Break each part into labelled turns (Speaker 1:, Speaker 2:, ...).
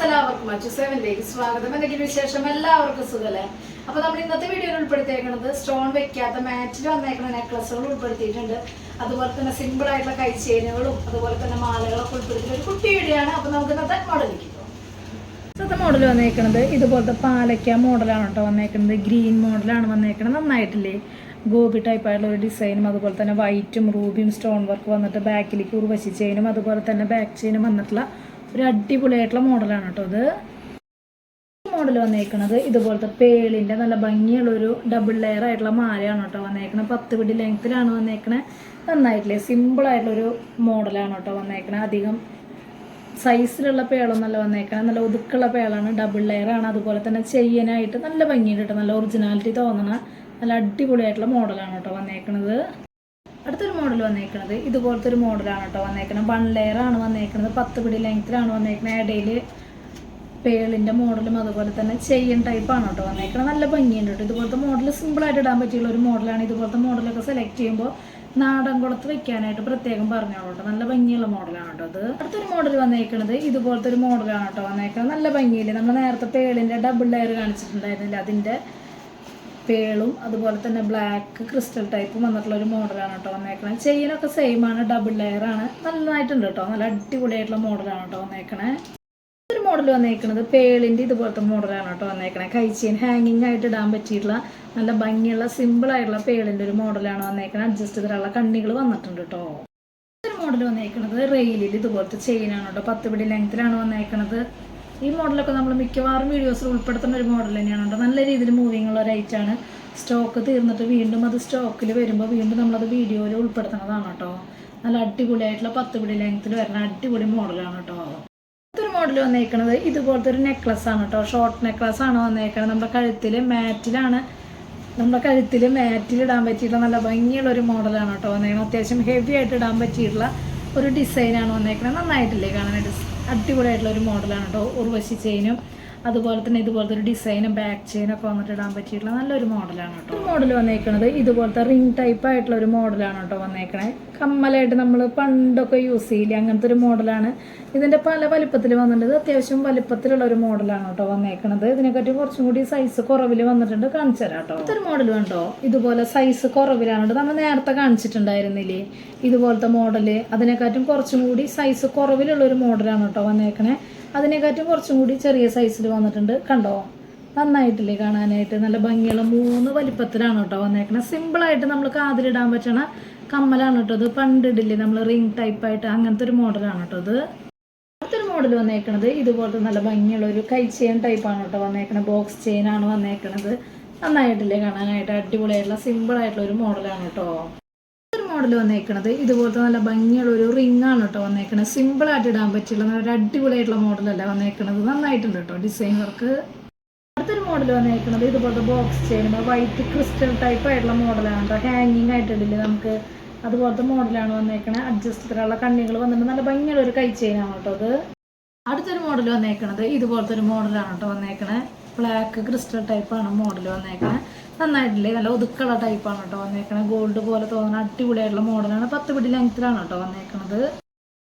Speaker 1: സ്വാഗതം. എന്തെങ്കിലും വിശേഷം? എല്ലാവർക്കും സുഖല്ലേ? അപ്പൊ നമ്മൾ ഇന്നത്തെ വീഡിയോയിൽ ഉൾപ്പെടുത്തിയേക്കുന്നത് സ്റ്റോൺ വെക്കാത്ത മാറ്റിൽ വന്നേക്കുന്ന നെക്ലസുകൾ ഉൾപ്പെടുത്തിയിട്ടുണ്ട്. അതുപോലെ തന്നെ സിമ്പിൾ ആയിട്ടുള്ള കൈച്ചേനുകളും അതുപോലെ തന്നെ മാലകളൊക്കെ ഉൾപ്പെടുത്തിയ ഒരു കുട്ടി വീഡിയോ ആണ് അപ്പൊ നമുക്ക് ഇന്നത്തെ മോഡലിലേക്ക് ഇന്നത്തെ മോഡൽ വന്നേക്കുന്നത് ഇതുപോലത്തെ പാലയ്ക്ക മോഡലാണ് കേട്ടോ വന്നേക്കുന്നത് ഗ്രീൻ മോഡലാണ് വന്നേക്കുന്നത് നന്നായിട്ടില്ലേ? ഗോപി ടൈപ്പ് ആയിട്ടുള്ള ഒരു ഡിസൈനും അതുപോലെ തന്നെ വൈറ്റും റൂബിയും സ്റ്റോൺ വർക്ക് വന്നിട്ട് ബാക്കിലേക്ക് ഉർവശി ചെയിനും അതുപോലെ തന്നെ ബാക്ക് ചെയിനും വന്നിട്ടുള്ള ഒരു അടിപൊളിയായിട്ടുള്ള മോഡലാണ് കേട്ടോ ഇത് മോഡൽ വന്നേക്കുന്നത് ഇതുപോലത്തെ പേളിന്റെ നല്ല ഭംഗിയുള്ള ഒരു ഡബിൾ ലെയർ ആയിട്ടുള്ള മാലയാണ് കേട്ടോ വന്നേക്കണത്. പത്ത് പിടി ലെങ്ത്തിലാണ് വന്നേക്കണത് നന്നായിട്ടില്ലേ? സിമ്പിൾ ആയിട്ടുള്ളൊരു മോഡലാണ് കേട്ടോ വന്നേക്കണത് അധികം സൈസിലുള്ള പേളൊന്നല്ല വന്നേക്കണം. നല്ല ഒതുക്കുള്ള പേളാണ്. ഡബിൾ ലെയർ ആണ്. അതുപോലെ തന്നെ ചെയ്യാനായിട്ട് നല്ല ഭംഗിയുണ്ട് കേട്ടോ. നല്ല ഒറിജിനാലിറ്റി തോന്നണ നല്ല അടിപൊളിയായിട്ടുള്ള മോഡലാണ് കേട്ടോ വന്നേക്കണത്. അടുത്തൊരു മോഡൽ വന്നേക്കണത്. ഇതുപോലത്തെ ഒരു മോഡലാണ് കേട്ടോ വന്നേക്കണത്. വൺ ലെയർ ആണ് വന്നേക്കണത്. പത്ത് പിടി ലെങ്ത്തിലാണ് വന്നേക്കുന്നത് ഇടയിൽ പേളിന്റെ മോഡലും അതുപോലെ തന്നെ ചെയിൻ ടൈപ്പാണ് കേട്ടോ വന്നേക്കണത്. നല്ല ഭംഗിയുണ്ട് കേട്ടോ ഇതുപോലത്തെ മോഡൽ സിമ്പിളായിട്ട് ഇടാൻ പറ്റിയുള്ള ഒരു മോഡലാണ് ഇതുപോലത്തെ മോഡലൊക്കെ സെലക്ട് ചെയ്യുമ്പോൾ നാടൻ കുളത്ത് വെക്കാനായിട്ട് പ്രത്യേകം പറഞ്ഞോളൂ കേട്ടോ നല്ല ഭംഗിയുള്ള മോഡലാണ് കേട്ടോ അത്. അടുത്തൊരു മോഡൽ വന്നേക്കണത് ഇതുപോലത്തെ ഒരു മോഡലാണ് കേട്ടോ വന്നേക്കുന്നത് നല്ല ഭംഗിയില്ലേ? നമ്മൾ നേരത്തെ പേളിന്റെ ഡബിൾ ലെയർ കാണിച്ചിട്ടുണ്ടായിരുന്നില്ല? അതിന്റെ പേളും അതുപോലെ തന്നെ ബ്ലാക്ക് ക്രിസ്റ്റൽ ടൈപ്പ് വന്നിട്ടുള്ള ഒരു മോഡലാണ് കേട്ടോ വന്നേക്കണേ. ചെയിനൊക്കെ സെയിം ആണ് ഡബിൾ ലെയർ ആണ്. നന്നായിട്ടുണ്ട് കേട്ടോ. നല്ല അടിപൊളിയായിട്ടുള്ള മോഡലാണ് കേട്ടോ വന്നേക്കണേ. ഒരു മോഡൽ വന്നേക്കണത് പേളിന്റെ ഇതുപോലത്തെ മോഡലാണ് കേട്ടോ വന്നേക്കണേ. കൈ ചെയിൻ ഹാങ്ങിങ് ആയിട്ട് ഇടാൻ പറ്റിയിട്ടുള്ള നല്ല ഭംഗിയുള്ള സിമ്പിൾ ആയിട്ടുള്ള പേളിന്റെ ഒരു മോഡലാണ് വന്നേക്കണേ. അഡ്ജസ്റ്റ് ചെയ്തിട്ടുള്ള കണ്ണികൾ വന്നിട്ടുണ്ട് കേട്ടോ. ഒരു മോഡൽ വന്നേക്കണത് റെയിലിൽ ഇതുപോലത്തെ ചെയിനാണ് കേട്ടോ. പത്ത് പിടി ലെങ്ത്തിലാണ് വന്നേക്കണത്. ഈ മോഡലൊക്കെ നമ്മൾ മിക്കവാറും വീഡിയോസിൽ ഉൾപ്പെടുത്തുന്ന ഒരു മോഡൽ തന്നെയാണ്. കേട്ടോ നല്ല രീതിയിൽ മൂവിങ് ഉള്ള ഒരു ഐറ്റാണ് സ്റ്റോക്ക് തീർന്നിട്ട് വീണ്ടും അത് സ്റ്റോക്കിൽ വരുമ്പോൾ വീണ്ടും നമ്മളത് വീഡിയോയിൽ ഉൾപ്പെടുത്തുന്നതാണ് കേട്ടോ. നല്ല അടിപൊളിയായിട്ടുള്ള പത്ത് പിടി ലെങ്ത്തിൽ വരുന്ന അടിപൊളി മോഡലാണ് കേട്ടോ. അടുത്തൊരു മോഡൽ വന്നേക്കണത് ഇതുപോലത്തെ ഒരു നെക്ലസ് ആണ് കേട്ടോ. ഷോർട്ട് നെക്ലസ് ആണ് വന്നേക്കുന്നത് നമ്മുടെ കഴുത്തിൽ മാറ്റിലാണ് നമ്മുടെ കഴുത്തിൽ മാറ്റിൽ ഇടാൻ പറ്റിയിട്ടുള്ള നല്ല ഭംഗിയുള്ള ഒരു മോഡലാണ് കേട്ടോ വന്നേക്കുന്നത് അത്യാവശ്യം ഹെവി ആയിട്ട് ഇടാൻ പറ്റിയിട്ടുള്ള ഒരു ഡിസൈനാണ് വന്നേക്കുന്നത് നന്നായിട്ടില്ലേ കാണാനായിട്ട്? അടിപൊളിയായിട്ടുള്ള ഒരു മോഡലാണ് കേട്ടോ. ഉർവശി ചെയിനും. അതുപോലെ തന്നെ ഇതുപോലത്തെ ഒരു ഡിസൈനും ബാക്ക് ചെയിനും ഒക്കെ വന്നിട്ട് ഇടാൻ പറ്റിയിട്ടുള്ള നല്ലൊരു മോഡലാണ് കേട്ടോ. മോഡൽ വന്നേക്കുന്നത് ഇതുപോലത്തെ റിംഗ് ടൈപ്പ് ആയിട്ടുള്ള ഒരു മോഡലാണ് കേട്ടോ വന്നേക്കണേ. കമ്മലായിട്ട് നമ്മൾ പണ്ടൊക്കെ യൂസ് ചെയ്യില്ല അങ്ങനത്തെ ഒരു മോഡലാണ് ഇതിന്റെ പല വലിപ്പത്തിൽ വന്നിട്ടുണ്ട്. അത്യാവശ്യം വലിപ്പത്തിലുള്ള ഒരു മോഡലാണ് കേട്ടോ വന്നേക്കണത്. ഇതിനെക്കാട്ടി കുറച്ചും കൂടി സൈസ് കുറവിൽ വന്നിട്ടുണ്ട്. കാണിച്ചു തരാം കേട്ടോ. ഇതൊരു മോഡൽ കണ്ടോ ഇതുപോലെ സൈസ് കുറവിലാണ് കേട്ടോ. നമ്മൾ നേരത്തെ കാണിച്ചിട്ടുണ്ടായിരുന്നില്ലേ? ഇതുപോലത്തെ മോഡൽ അതിനെക്കാട്ടും കുറച്ചും കൂടി സൈസ് കുറവിലുള്ള ഒരു മോഡലാണ് കേട്ടോ വന്നേക്കണേ. അതിനെക്കാട്ടും കുറച്ചും കൂടി ചെറിയ സൈസിൽ വന്നിട്ടുണ്ട്. കണ്ടോ? നന്നായിട്ടില്ലേ കാണാനായിട്ട്. നല്ല ഭംഗിയുള്ള മൂന്ന് വലിപ്പത്തിലാണ് കേട്ടോ വന്നേക്കണത്. സിമ്പിളായിട്ട് നമ്മൾ കാതിലിടാൻ പറ്റണ കമ്മലാണ് കേട്ടോ ഇത്. പണ്ടിടില്ലേ നമ്മൾ റിംഗ് ടൈപ്പായിട്ട് അങ്ങനത്തെ ഒരു മോഡലാണ് കേട്ടോ ഇത്. അടുത്തൊരു മോഡൽ വന്നേക്കണത് ഇതുപോലത്തെ നല്ല ഭംഗിയുള്ള ഒരു കൈ ചെയിൻ ടൈപ്പാണ് കേട്ടോ വന്നേക്കണത്. ബോക്സ് ചെയിൻ ആണ് വന്നേക്കണത്. നന്നായിട്ടില്ലേ കാണാനായിട്ട്? അടിപൊളിയായിട്ടുള്ള സിമ്പിൾ ആയിട്ടുള്ള ഒരു മോഡലാണ് കേട്ടോ. മോഡൽ വന്നേക്കണത്. ഇതുപോലത്തെ നല്ല ഭംഗിയുള്ള ഒരു റിംഗ് ആണ് കേട്ടോ വന്നേക്കണത്. സിമ്പിൾ ആയിട്ട് ഇടാൻ പറ്റിയുള്ള നല്ല അടിപൊളിയായിട്ടുള്ള മോഡലല്ല വന്നേക്കണത്. നന്നായിട്ടുണ്ട് കേട്ടോ ഡിസൈൻ വർക്ക് അടുത്തൊരു മോഡൽ വന്നേക്കണത് ഇതുപോലത്തെ ബോക്സ് ചെയ്യുമ്പോൾ വൈറ്റ് ക്രിസ്റ്റൽ ടൈപ്പ് ആയിട്ടുള്ള മോഡലാണ് കേട്ടോ ഹാങ്ങിങ് ആയിട്ടില്ലേ നമുക്ക് അതുപോലത്തെ മോഡലാണ് വന്നേക്കണത്. അഡ്ജസ്റ്റ് ചെയ്തിട്ടുള്ള കണ്ണികൾ വന്നിട്ട് നല്ല ഭംഗിയുള്ള ഒരു കൈ ചെയിനാണ് കേട്ടോ അത്. അടുത്തൊരു മോഡൽ വന്നേക്കണത് ഇതുപോലത്തെ ഒരു മോഡലാണ് കേട്ടോ വന്നേക്കണത്. ബ്ലാക്ക് ക്രിസ്റ്റൽ ടൈപ്പാണ് മോഡൽ വന്നേക്കണേ നന്നായിട്ടില്ലേ? നല്ല ഒതുക്കുള്ള ടൈപ്പാണ് കേട്ടോ വന്നേക്കണത്. ഗോൾഡ് പോലെ തോന്നുന്ന അടിപൊളിയായിട്ടുള്ള മോഡലാണ് പത്ത് പിടി ലെങ്ത്തിലാണ് കേട്ടോ വന്നേക്കണത്.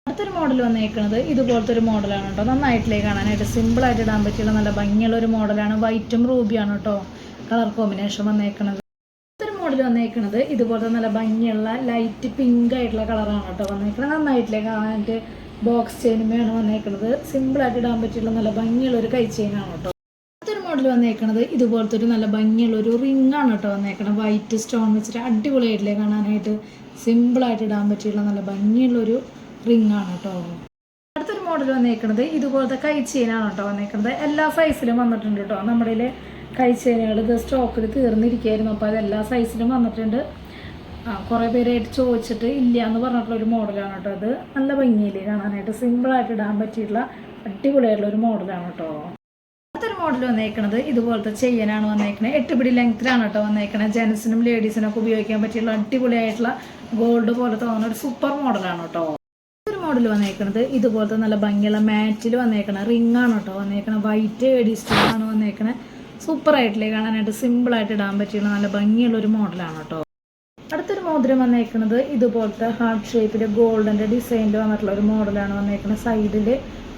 Speaker 1: അടുത്തൊരു മോഡൽ വന്നേക്കണത് ഇതുപോലത്തെ ഒരു മോഡലാണ് കേട്ടോ. നന്നായിട്ടില്ലേ കാണാനായിട്ട്. സിമ്പിളായിട്ട് ഇടാൻ പറ്റിയുള്ള നല്ല ഭംഗിയുള്ള ഒരു മോഡലാണ് വൈറ്റും റൂബിയാണ് കേട്ടോ കളർ കോമ്പിനേഷൻ വന്നേക്കണത്. അടുത്തൊരു മോഡൽ വന്നേക്കണത് ഇതുപോലത്തെ നല്ല ഭംഗിയുള്ള ലൈറ്റ് പിങ്ക് ആയിട്ടുള്ള കളറാണ് കേട്ടോ വന്നേക്കണത്. നന്നായിട്ടില്ലേ കാണാനായിട്ട്. ബോക്സ് ചെയിനുമയാണ് വന്നേക്കണത്. സിമ്പിളായിട്ട് ഇടാൻ പറ്റിയുള്ള നല്ല ഭംഗിയുള്ള ഒരു കൈ ചെയിനാണ് കേട്ടോ. മോഡൽ വന്നേക്കണത് ഇതുപോലത്തെ ഒരു നല്ല ഭംഗിയുള്ള ഒരു റിംഗ് ആണ് കേട്ടോ വന്നേക്കണത്. വൈറ്റ് സ്റ്റോൺ വെച്ചിട്ട് അടിപൊളിയായിട്ടില്ലേ കാണാനായിട്ട്. സിമ്പിളായിട്ട് ഇടാൻ പറ്റിയുള്ള നല്ല ഭംഗിയുള്ള ഒരു റിംഗ് ആണ് കേട്ടോ. അടുത്തൊരു മോഡൽ വന്നേക്കണത് ഇതുപോലത്തെ കൈ ചെയിനാണ് കേട്ടോ വന്നേക്കണത്. എല്ലാ സൈസിലും വന്നിട്ടുണ്ട് കേട്ടോ. നമ്മുടെ കയ്യിൽ കൈ ചെയിനുകൾ ഇത് സ്റ്റോക്കിൽ തീർന്നിരിക്കുകയായിരുന്നു. അപ്പോൾ അത് എല്ലാ സൈസിലും വന്നിട്ടുണ്ട്. ആ കുറേ പേരായിട്ട് ചോദിച്ചിട്ട് ഇല്ല എന്ന് പറഞ്ഞിട്ടുള്ള ഒരു മോഡലാണ് കേട്ടോ അത്. നല്ല ഭംഗിയില്ലേ കാണാനായിട്ട്. സിമ്പിളായിട്ട് ഇടാൻ പറ്റിയിട്ടുള്ള അടിപൊളിയായിട്ടുള്ള ഒരു മോഡലാണ് കേട്ടോ. അടുത്തൊരു മോഡൽ വന്നേക്കണത് ഇതുപോലത്തെ ചെയ്യാനാണ് വന്നേക്കുന്നത് എട്ട് പിടി ലെങ്ത്തിലാണ് കേട്ടോ വന്നേക്കുന്നത് ജെൻസിനും ലേഡീസിനും ഒക്കെ ഉപയോഗിക്കാൻ പറ്റിയുള്ള അടിപൊളിയായിട്ടുള്ള ഗോൾഡ് പോലെ തോന്നുന്ന ഒരു സൂപ്പർ മോഡലാണ് കേട്ടോ. ഒരു മോഡൽ വന്നേക്കണത് ഇതുപോലത്തെ നല്ല ഭംഗിയുള്ള മാറ്റിൽ വന്നേക്കണ. റിംഗ് ആണ് കേട്ടോ വന്നേക്കണ. വൈറ്റ് എഡി ആണ് വന്നേക്കണ. സൂപ്പർ ആയിട്ടില്ലേ കാണാനായിട്ട് സിമ്പിൾ ആയിട്ട് ഇടാൻ പറ്റിയുള്ള നല്ല ഭംഗിയുള്ള ഒരു മോഡലാണ് കേട്ടോ. അടുത്തൊരു മോതിരം വന്നേക്കുന്നത് ഇതുപോലത്തെ ഹാർട്ട് ഷേപ്പിൽ ഗോൾഡന്റെ ഡിസൈനിൽ വന്നിട്ടുള്ള ഒരു മോഡലാണ് വന്നേക്കുന്നത് സൈഡിൽ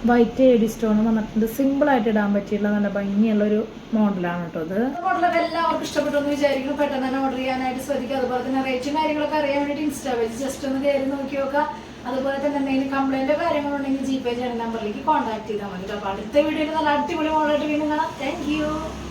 Speaker 2: വൈറ്റ് എഡി സ്റ്റോൺ വന്നിട്ടുണ്ട് സിമ്പിൾ ആയിട്ട് ഇടാൻ പറ്റിയുള്ള നല്ല ഭംഗിയുള്ള ഒരു മോഡലാണ് കേട്ടോ ഇത്
Speaker 1: മോഡലൊക്കെ എല്ലാവർക്കും ഇഷ്ടപ്പെട്ടു എന്ന് വിചാരിക്കുന്നു. പെട്ടെന്ന് തന്നെ ഓർഡർ ചെയ്യാനായിട്ട് ശ്രദ്ധിക്കുക. അതുപോലെ തന്നെ റേറ്റും കാര്യങ്ങളൊക്കെ അറിയാൻ വേണ്ടിയിട്ട് ഇൻസ്റ്റാ പേജ് ജസ്റ്റ് ഒന്ന് കയറി നോക്കി നോക്കുക. അതുപോലെ തന്നെ എന്തെങ്കിലും കംപ്ലൈന്റ് കാര്യങ്ങളുണ്ടെങ്കിൽ ജി പേ ചെയ്യുന്ന നമ്പറിലേക്ക് കോൺടാക്ട് ചെയ്താൽ മതി അപ്പോൾ അടുത്ത വീഡിയോയിൽ നല്ല അടിപൊളി മോഡലായിട്ട് വീണ്ടും കാണാം. താങ്ക്